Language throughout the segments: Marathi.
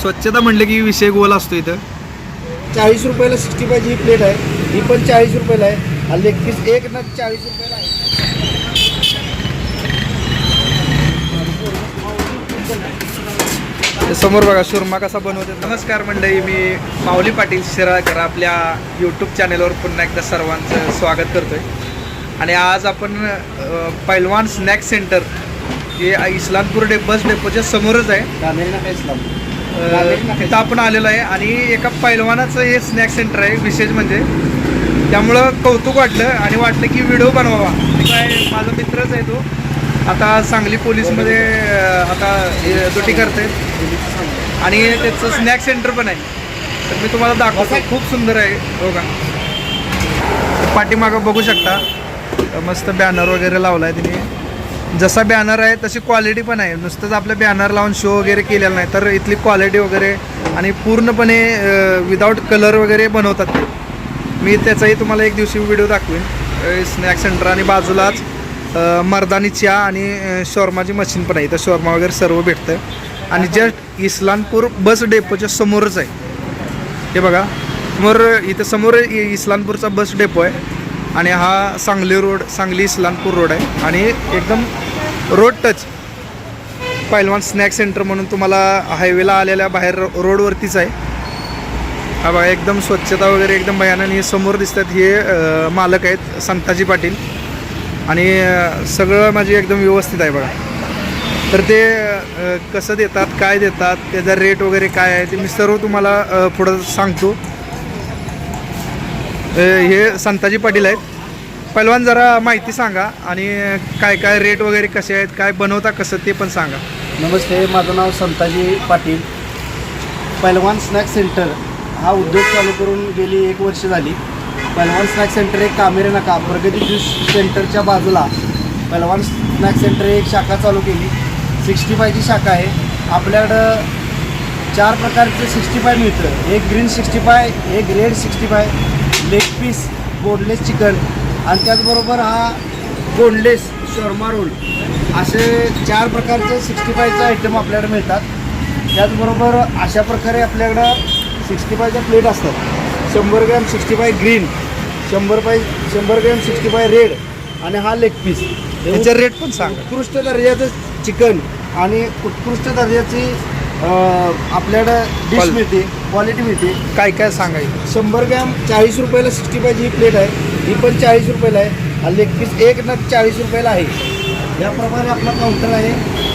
स्वच्छता म्हणलं की विषय गोल असतो इथं. चाळीस रुपयाला सिक्स्टी फायची ही प्लेट आहे. ही पण चाळीस रुपयाला आहे. हा लेग पीस एक नग चाळीस रुपयाला आहे. समोर बघा सुरमा कसा बनवते. नमस्कार मंडळी मी माऊली पाटील शिराळकर आपल्या यूट्यूब चॅनेलवर पुन्हा एकदा सर्वांचं स्वागत करतोय. आणि आज आपण अ, पैलवान स्नॅक सेंटर हे इस्लामपूर डे बस डेपोच्या समोरच आहे. गांधीना अ, तिथं आपण आलेलो आहे आणि एका पैलवानाचं हे स्नॅक सेंटर आहे विशेष म्हणजे. त्यामुळं कौतुक वाटलं आणि वाटलं की व्हिडिओ बनवावा. काय माझा मित्रच आहे तो. आता सांगली पोलीसमध्ये आता ड्युटी करते आणि त्याचं स्नॅक सेंटर पण आहे. तर मी तुम्हाला दाखवतो. खूप सुंदर आहे हो का पाठीमागं बघू शकता. मस्त बॅनर वगैरे लावला आहे तिने. जसा बॅनर आहे तशी क्वालिटी पण आहे. नुसतंच आपलं बॅनर लावून शो वगैरे केलेला नाही तर इथली क्वालिटी वगैरे आणि पूर्णपणे विदाऊट कलर वगैरे बनवतात ते. मी त्याचाही तुम्हाला एक दिवशी व्हिडिओ दाखवेन. स्नॅक सेंटर आणि बाजूलाच मर्दानी चहा आणि शॉर्माची मशीन पण आहे. इथं शॉर्मा वगैरे सर्व भेटतं आणि जस्ट इस्लामपूर बस डेपोच्या समोरच आहे. हे बघा. समोर इथं समोर इस्लामपूरचा बस डेपो आहे. आणि हा सांगली रोड सांगली इस्लामपूर रोड आहे. आणि एकदम रोड टच पैलवान स्नॅक सेंटर म्हणून तुम्हाला हायवेला आलेल्या बाहेर रोडवरतीच आहे. हा बघा एकदम स्वच्छता वगैरे एकदम भयानक. आणि हे समोर दिसतात हे मालक आहेत संताजी पाटील. आणि सगळं माझे एकदम व्यवस्थित आहे बघा. तर ते कसं देतात काय देतात त्याचा रेट वगैरे काय आहे ते मी सर्व तुम्हाला पुढं सांगतो. हे संताजी पाटील आहेत. पहिलवान जरा माहिती सांगा आणि काय काय रेट वगैरे कसे आहेत काय बनवता कसं ते पण सांगा. नमस्ते माझं नाव संताजी पाटील. पैलवान स्नॅक सेंटर हा उद्योग चालू करून गेली एक वर्ष झाली. पैलवान स्नॅक सेंटर एक कामेरे नका प्रगती ज्यूस सेंटरच्या बाजूला पैलवान स्नॅक सेंटर एक शाखा चालू केली. सिक्स्टी फायची शाखा आहे. आपल्याकडं चार प्रकारचे सिक्स्टी फाय मिळतं. एक ग्रीन सिक्स्टी फाय एक red sixty five leg piece boneless chicken आणि त्याचबरोबर हा बोनलेस शॉर्मा रोल असे चार प्रकारचे सिक्स्टी फायचे आयटम आपल्याकडे मिळतात. त्याचबरोबर अशा प्रकारे आपल्याकडं सिक्स्टी फायच्या प्लेट असतात. शंभर ग्रॅम सिक्स्टी फाय ग्रीन शंभर पाय शंभर ग्रॅम सिक्स्टी फाय रेड आणि हा लेग पीस त्याचा रेट पण सांगा. उत्कृष्ट दर्जाचं चिकन आणि उत्कृष्ट दर्जाची आपल्याकडं डिश Qual- मिळते क्वालिटी मिळते. काय काय सांगायचं शंभर ग्रॅम चाळीस रुपयाला सिक्स्टी फायची ही प्लेट आहे. ही पण चाळीस रुपयाला आहे. हा लेग पीस एक नग चाळीस रुपयाला आहे. याप्रमाणे आपला काउंटर आहे.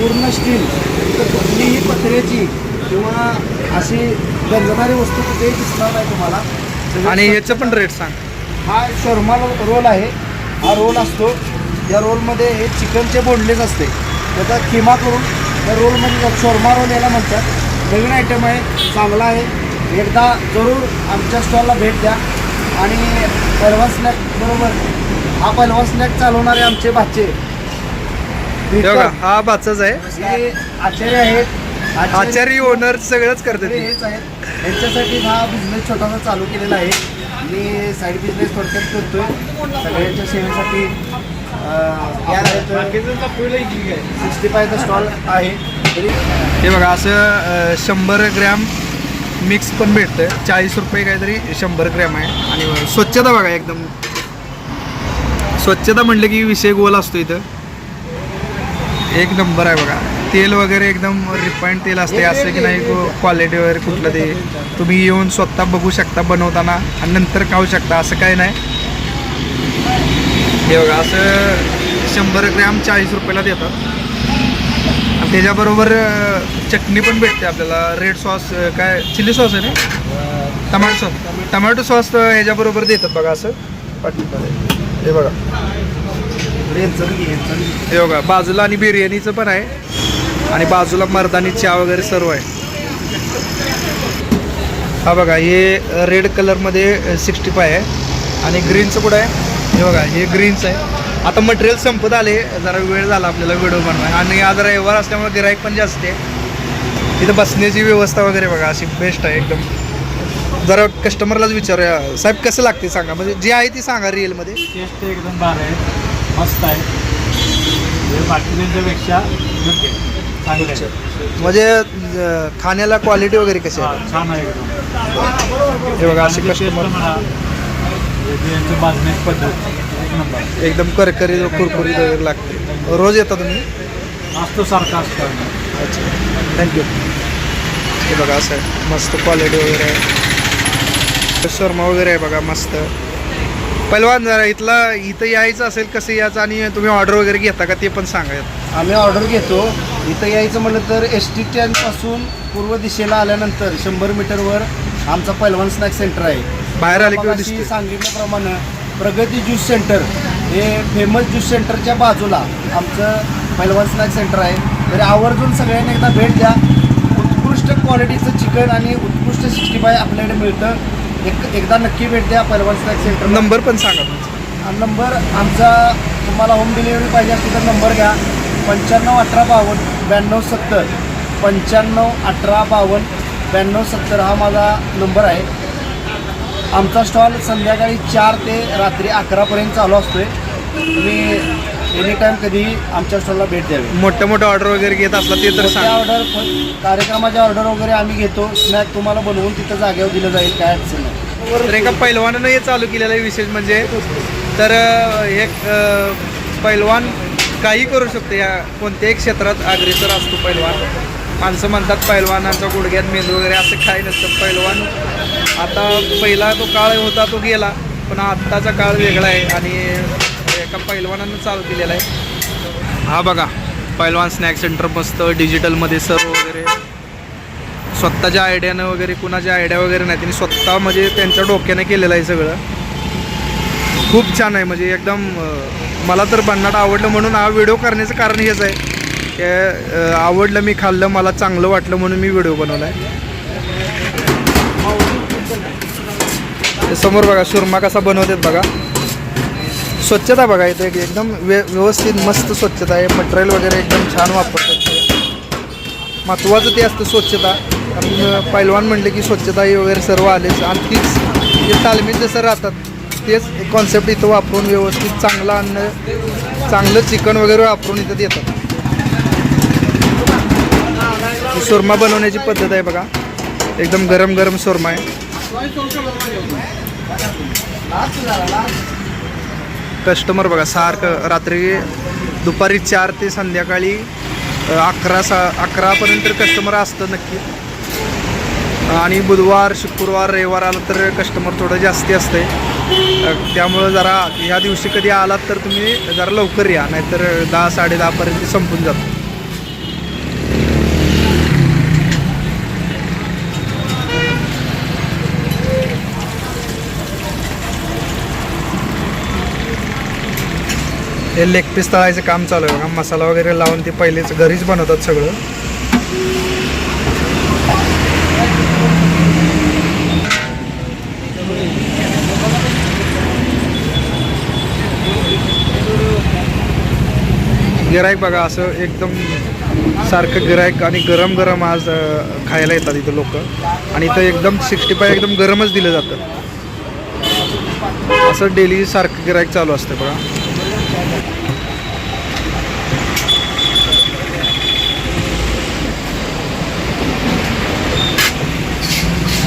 पूर्ण स्टील इथं कुठलीही पत्र्याची किंवा अशी गंजणारी वस्तू कुठेही दिसणार नाही तुम्हाला. सगळं आणि स्वच्छ- याचं पण रेट सांग. हा शर्मा रोल आहे. हा रोल असतो. या रोलमध्ये हे चिकनचे बोंडलेच असते. त्याचा किमा करून त्या रोलमध्ये शोरमा रोल याला म्हणतात नवीन आयटम आहे चांगला आहे. एकदा जरूर आमच्या स्टॉलला भेट द्या. आणि पलवा स्नॅक बरोबर? हा पलवा स्नॅक चालवणारे आमचे भाचे. हे बाचाच आहे. आचार्य आहेत. आचारी ओनर सगळंच करते सगळे हेच आहेत. यांच्यासाठी हा बिझनेस छोटासा चालू केलेला आहे. मी साईड बिझनेस थोडक्यात करतोय. सगळ्यांच्या सेवेसाठी सिक्स्टी फायचा स्टॉल आहे. हे बघा असं शंभर ग्रॅम मिक्स पण भेटतं चाळीस रुपये काहीतरी शंभर ग्रॅम आहे. आणि स्वच्छता बघा एकदम. स्वच्छता म्हणलं की विषय गोल असतो इथं. एक नंबर आहे बघा. तेल वगैरे एकदम रिफाईंड तेल असते असं की नाही क्वालिटी वगैरे कुठलं ते. तुम्ही येऊन स्वतः बघू शकता बनवताना आणि नंतर खाऊ शकता. असं काही नाही. हे बघा असं शंभर ग्रॅम चाळीस रुपयाला देतात. आणि त्याच्याबरोबर चटणी पण भेटते आपल्याला. रेड सॉस काय चिली सॉस आहे ना? टमॅटो सॉस टमाटो सॉस ह्याच्याबरोबर देतात बघा असं. हे बघा. हे बघा बाजूला आणि बिर्याणीचं पण आहे. आणि बाजूला मर्दानी चहा वगैरे सर्व आहे. हा बघा हे रेड कलरमध्ये सिक्स्टी फाय आहे. आणि ग्रीनचं कुठं आहे? हे बघा हे ग्रीनचं आहे. आता मटेरियल संपत आले. जरा वेळ झाला आपल्याला व्हिडिओ बनवाय आणि आज रविवार असल्यामुळे गिराईक पण जास्त आहे. इथं बसण्याची व्यवस्था वगैरे बघा अशी बेस्ट आहे एकदम. जरा कस्टमरलाच विचारूया. साहेब कसं लागते सांगा? म्हणजे जे आहे ती सांगा रिअलमध्ये टेस्ट एकदम भारी आहे. मस्त आहे. म्हणजे खाण्याला क्वालिटी वगैरे कशी आहे? छान आहे एकदम. हे बघा असे आणि कस्टमर यांची पद्धत. एक नंबर. एकदम करकरीत व कुरकुरीत वगैरे लागते. रोज येता तुम्ही? असतो सारखं असतं अच्छा. थँक्यू हे बघा असं आहे. मस्त क्वालिटी वगैरे आहे. शर्मा वगैरे आहे बघा मस्त. पहिलवान जरा इथला इथं यायचं असेल कसं यायचं आणि तुम्ही ऑर्डर वगैरे घेता का ते पण सांगा आम्ही ऑर्डर घेतो. इथं यायचं म्हणलं तर एस टी स्टँडपासून पूर्व दिशेला आल्यानंतर शंभर मीटरवर आमचा पैलवान स्नॅक सेंटर आहे. बाहेर आले किंवा मगाशी दिसते सांगितल्याप्रमाणे प्रगती ज्यूस सेंटर हे फेमस ज्यूस सेंटरच्या बाजूला आमचं पैलवान स्नॅक सेंटर आहे. तरी आवर्जून सगळ्यांनी एकदा भेट द्या. उत्कृष्ट क्वालिटीचं चिकन आणि उत्कृष्ट सिक्स्टी फाय आपल्याकडे मिळतं. एक एकदा नक्की भेट द्या पैलवान स्नॅक सेंटर नंबर पण सांगा तुमचा. नंबर आमचा तुम्हाला होम डिलिव्हरी पाहिजे असली तर नंबर घ्या. पंच्याण्णव अठरा बावन्न ब्याण्णव सत्तर. पंच्याण्णव अठरा बावन्न ब्याण्णव सत्तर हा माझा नंबर आहे. आमचा स्टॉल संध्याकाळी चार ते रात्री अकरापर्यंत चालू असतोय. तुम्ही एनी टाईम कधीही आमच्या स्टॉलला भेट द्यावी. मोठ्या मोठ्या ऑर्डर वगैरे घेत असला ते तर सांगा. ऑर्डर कार्यक्रमाच्या ऑर्डर वगैरे आम्ही घेतो. स्नॅक तुम्हाला बनवून तिथं जागेवर दिलं जाईल काय अडचण नाही. तर एका पैलवानानं हे चालू केलेलं आहे विशेष म्हणजे. तर अं, अं, पैलवान काही करू शकतो या कोणत्याही क्षेत्रात अग्रेसर असतो पैलवान. माणसं म्हणतात पैलवानाचा गुडघ्यात मेंदू वगैरे असं काही नसतं. पैलवान आता पहिला तो काळ होता तो गेला पण आत्ताचा काळ वेगळा आहे आणि एका पैलवानानं चालू केलेला आहे. हा बघा पैलवान स्नॅक सेंटर मस्त डिजिटलमध्ये सर्व वगैरे. स्वतःच्या आयडियानं वगैरे कुणाच्या आयडिया वगैरे नाही त्यांनी स्वतः म्हणजे त्यांच्या डोक्याने केलेलं आहे सगळं. खूप छान आहे म्हणजे एकदम मला तर भन्नाट आवडलं म्हणून हा व्हिडिओ करण्याचं कारण हेच आहे. की आवडलं मी खाल्लं मला चांगलं वाटलं म्हणून मी व्हिडिओ बनवला आहे समोर बघा सुरमा कसा बनवतात बघा. स्वच्छता बघा इथं एक- एकदम व्य व्यवस्थित मस्त स्वच्छता आहे. मटेरियल वगैरे एकदम छान वापरतात ते. महत्त्वाचं ते असतं स्वच्छता. कारण पैलवान म्हणलं की स्वच्छता वगैरे सर्व आलेच. आणि तीच तालमीत जसं राहतात तेच कॉन्सेप्ट इथं वापरून व्यवस्थित चांगलं अन्न चांगलं चिकन वगैरे वापरून इथं देतात. सुरमा बनवण्याची पद्धत आहे बघा. एकदम गरम गरम सुरमा आहे. कस्टमर बघा सारखं रात्री दुपारी चार ते संध्याकाळी अकरा सा अकरापर्यंत कस्टमर असतं नक्की. आणि बुधवार शुक्रवार रविवार आला तर कस्टमर थोडं जास्ती असते त्यामुळं जरा ह्या दिवशी कधी आलात तर तुम्ही जरा लवकर या नाहीतर दहा साडे दहापर्यंत संपून जातो. हे लेग पीस तळायचं काम चालू आहे बघा. मसाला वगैरे लावून ते पहिलेच घरीच बनवतात सगळं. गिरायक बघा असं एकदम सारखं गिरायक आणि गरम गरम आज खायला येतात इथं लोक. आणि इथं एकदम सिक्स्टी फाय एकदम गरमच दिलं जातं. असं डेली सारखं गिरायक चालू असतं बघा.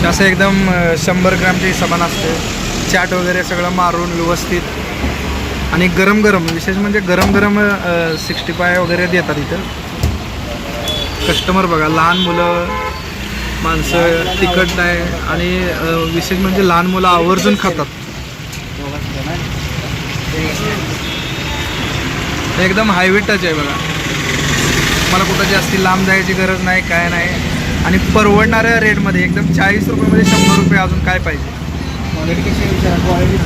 असं एकदम शंभर ग्रॅमची हिशोबानं असते चाट वगैरे सगळं मारून व्यवस्थित. आणि गरम गरम विशेष म्हणजे गरम गरम सिक्स्टी फाय वगैरे देतात इथं. कस्टमर बघा लहान मुलं माणसं तिखट नाही. आणि विशेष म्हणजे लहान मुलं आवर्जून खातात. एकदम हायवे टच आहे बघा. मला कुठं जास्ती लांब जायची गरज नाही काय नाही. आणि परवडणाऱ्या रेटमध्ये एकदम चाळीस रुपयामध्ये शंभर रुपये अजून काय पाहिजे? क्वालिटी कशी आहे विचारा. क्वालिटी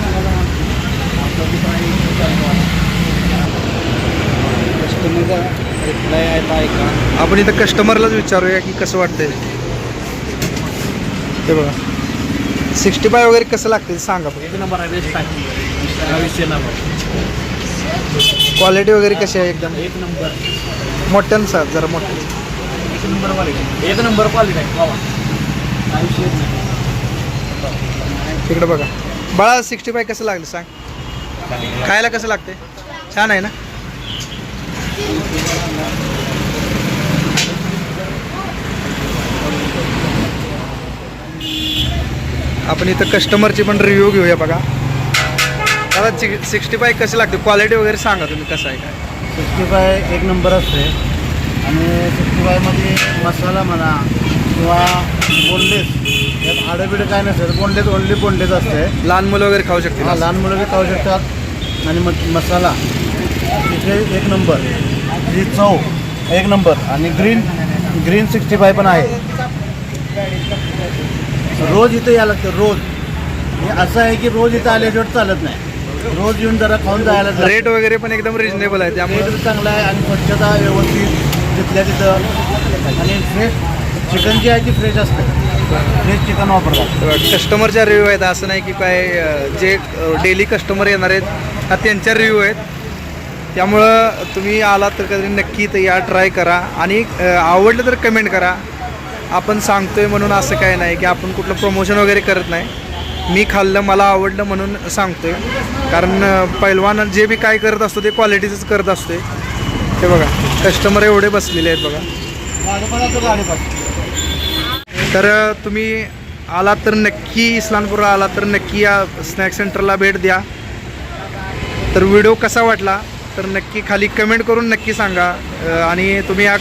कस्टमरचा रिप्लाय आहे ऐका. आपण इथं कस्टमरलाच विचारूया की कसं वाटतंय. ते बघा. सिक्स्टी फाय वगैरे कसं लागते सांगा एक नंबर आहे बेस्ट आहे. विषय नंबर क्वालिटी वगैरे कशी आहे एकदम? एक नंबर. मोठ्यानं सर जरा मोठं एक नंबर क्वालिटी एक नंबर क्वालिटी आहे. बाबा तिकडं तिकडे बघा. बाळा सिक्स्टी फाय कसं लागलं सांग? खायला कसं लागते छान आहे ना? आपण इथं कस्टमरची पण रिव्ह्यू घेऊया बघा. दादा सिक्स्टी फाय कसं लागते क्वालिटी वगैरे सांगा तुम्ही कसं आहे काय? सिक्स्टी फाय एक नंबर असते आणि सिक्स्टी फायमध्ये मसाला म्हणा किंवा बोनलेस यात आडंबिडं काय नसतं बोनलेस ओनली बोनलेस असते. लहान मुलं वगैरे खाऊ शकतील. हा लहान मुलं बी खाऊ शकतात. आणि मग मसाला. तिथे एक नंबर. ही चव एक नंबर. आणि ग्रीन ग्रीन सिक्स्टी फाय पण आहे. रोज इथं यायला लागतं रोज. हे असं आहे की रोज इथं आल्याशिवाय चालत नाही. रोज येऊन जरा खाऊन जायला. रेट वगैरे पण एकदम रिजनेबल आहे त्यामुळे. चांगला आहे आणि स्वच्छता व्यवस्थित. तिथल्या तिथं आणि फ्रेश चिकन जी आहे ती फ्रेश असते. फ्रेश चिकन वापरतात. कस्टमरच्या रिव्ह्यू आहेत. असं नाही की काय अं, जे डेली कस्टमर येणार आहेत हा त्यांच्या रिव्ह्यू आहेत. त्यामुळं तुम्ही आलात तर कधी नक्की तर या ट्राय करा. आणि अं, आवडलं तर कमेंट करा. आपण सांगतोय म्हणून असं काय नाही की आपण कुठलं प्रमोशन वगैरे करत नाही. मी खाल्लं मला आवडलं म्हणून सांगतोय. कारण अं, पैलवान जे बी काय करत असतो ते क्वालिटीचंच करत असतोय. ते बघा. कस्टमर एवढे बसलेले आहेत बघा. तर तुम्ही आलात तर नक्की इस्लामपूरला आलात तर नक्की या स्नॅक सेंटरला भेट द्या. तर व्हिडिओ कसा वाटला तर नक्की खाली कमेंट करून नक्की सांगा. आणि तुम्ही या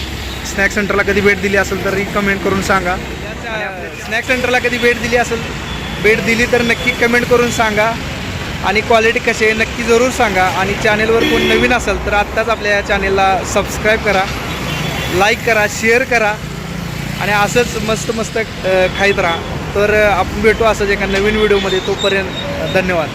स्नॅक सेंटरला कधी भेट दिली असेल तरी कमेंट करून सांगा. स्नॅक सेंटरला कधी भेट दिली असेल भेट दिली तर नक्की कमेंट करून सांगा. आणि क्वालिटी कशी आहे नक्की जरूर सांगा. आणि चॅनेलवर कोण नवीन असेल तर आत्ताच आपल्या या चॅनेलला सबस्क्राईब करा. लाईक करा शेअर करा. आणि असंच मस्त मस्त खाईत राहा. तर आपण भेटू असंच एका नवीन व्हिडिओमध्ये तोपर्यंत धन्यवाद.